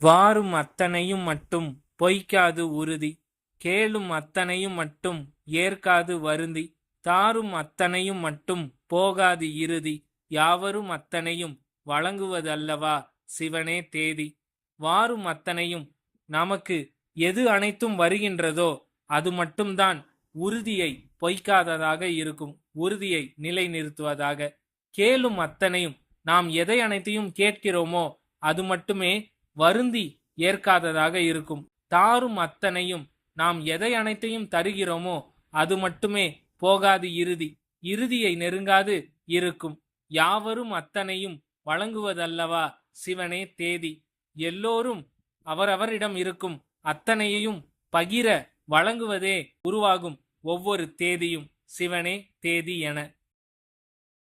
வாரும் அத்தனையும் மட்டும் பொய்க்காது உறுதி. கேளும் அத்தனையும் மட்டும் ஏற்காது வருந்தி. தாரும் அத்தனையும் மட்டும் போகாது இறுதி. யாவரும் அத்தனையும் வழங்குவதல்லவா சிவனே தேதி. வாரும் அத்தனையும் நமக்கு எது அனைத்தும் வருகின்றதோ அது மட்டும்தான் உறுதியை பொய்க்காததாக இருக்கும். உறுதியை நிலைநிறுத்துவதாக. கேளும் அத்தனையும் நாம் எதை அனைத்தையும் கேட்கிறோமோ அது மட்டுமே வருந்தி ஏற்காததாக இருக்கும். தாரும் அத்தனையும் நாம் எதை அனைத்தையும் தருகிறோமோ அது மட்டுமே போகாது இறுதி. இறுதியை நெருங்காது இருக்கும். யாவரும் அத்தனையும் வழங்குவதல்லவா சிவனே தேதி. எல்லோரும் அவரவரிடம் இருக்கும் அத்தனையையும் பகிர வழங்குவதே உருவாகும் ஒவ்வொரு தேதியும் சிவனே தேதி என.